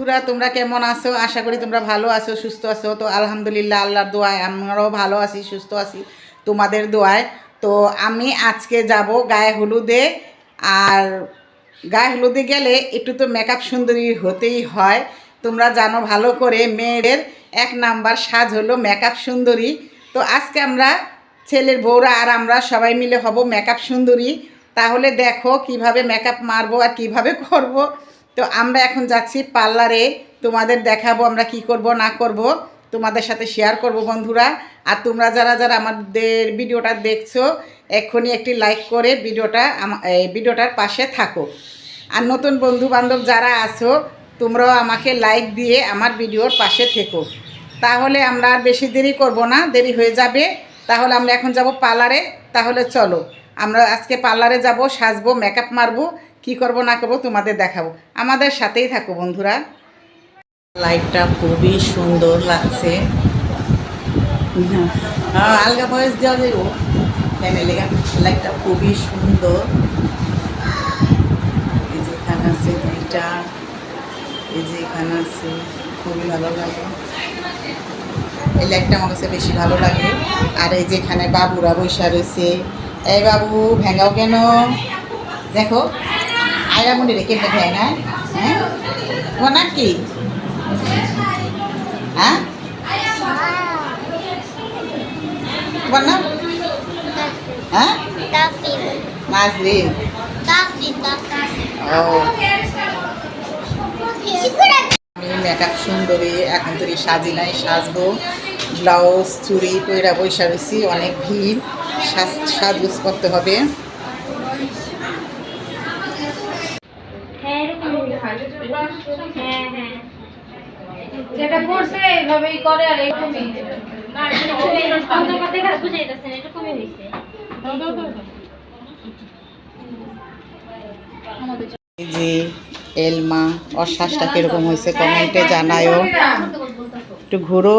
বন্ধুরা, তোমরা কেমন আছো? আশা করি তোমরা ভালো আছো, সুস্থ আছো। তো আলহামদুলিল্লাহ, আল্লাহর দোয়ায় আমরাও ভালো আছি, সুস্থ আছি তোমাদের দোয়ায়। তো আমি আজকে যাব গায়ে হলুদে। আর গায়ে হলুদে গেলে একটু তো মেকআপ সুন্দরী হতেই হয়। তোমরা জানো, ভালো করে মেয়েদের এক নাম্বার সাজ হলো মেকআপ সুন্দরী। তো আজকে আমরা ছেলের বউরা আর আমরা সবাই মিলে হব মেকআপ সুন্দরী। তাহলে দেখো কীভাবে মেকআপ মারবো আর কীভাবে করব। তো আমরা এখন যাচ্ছি পার্লারে। তোমাদের দেখাবো আমরা কি করব, না করব। তোমাদের সাথে শেয়ার করব বন্ধুরা। আর তোমরা যারা যারা আমাদের ভিডিওটা দেখছ, এক্ষুনি একটি লাইক করে ভিডিওটা ভিডিওটার পাশে থাকো। আর নতুন বন্ধু বান্ধব যারা আছো, তোমরাও আমাকে লাইক দিয়ে আমার ভিডিওর পাশে থেকো। তাহলে আমরা আর বেশি দেরি করব না, দেরি হয়ে যাবে। তাহলে আমরা এখন যাব পার্লারে। তাহলে চলো, আমরা আজকে পার্লারে যাব, সাজবো মেকআপ মারবো। কি করব, না করব, তোমাদের দেখাবো। আমাদের সাথেই থাকো, বন্ধুরা। লাইটটা খুবই সুন্দর লাগছে। হ্যাঁ আলগা বয়স দেওয়া যাইব ফ্যানে লাইটটা খুবই সুন্দর। এই যে আছে এই যে এখানে আছে, খুবই ভালো লাগে। এই লাইটটা আমার কাছে বেশি ভালো লাগে। আর এই যে এখানে বাবুরা বৈশা রয়েছে। এই বাবু, ভেঙাও কেন? দেখো। আয়রামুনি রেখে ভেঙা হ্যাঁ? তোমার কি হ্যাঁ? তোমার নাম হ্যাঁ? নাজরিন ও। আমি এখন সাজবো। ব্লাউজ, চুড়ি, পয়রা বৈশা রয়েছি, অনেক ভিড়। সাজ করতে হবে। যেটা করছে এইভাবেই করে আর এইরকমই। এই যে এলমা ওর শ্বাসটা কীরকম হয়েছে কমেন্টে জানায়ও। একটু ঘুরো।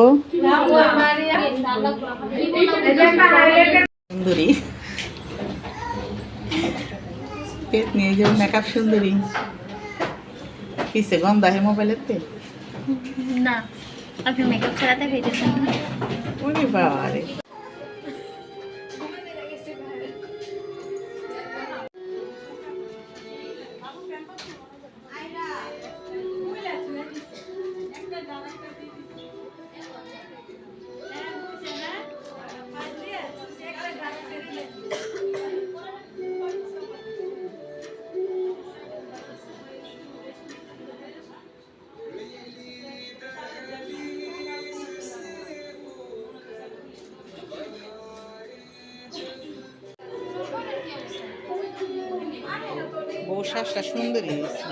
সুন্দরী। নিয়ে যাও মেকআপ সুন্দরী। কিসে গন্ধ আহে মোবাইলেতে না আপনি মেকআপ ছাড়াতে ভেজেছেন ওরে বাবা রে শ্বাসটা সুন্দরী হয়েছে।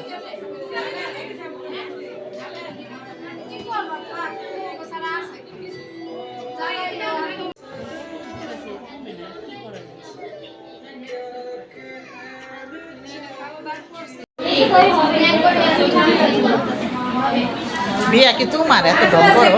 বিয়া কি তোমার? এত দম করো?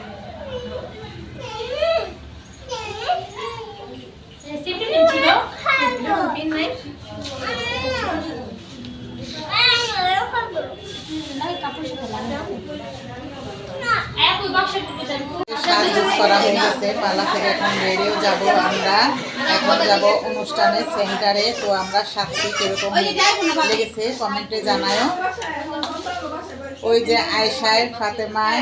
লাগবে না। দুই হাত সাজগোজ করা হয়ে গেছে পালা থেকে এখন বেরিয়েও যাব আমরা। এখন যাব অনুষ্ঠানের সেন্টারে তো আমরা সাক্ষী কীরকম লেগেছে কমেন্টে জানায়ও। ওই যে আয়সায় ফাতেমায়।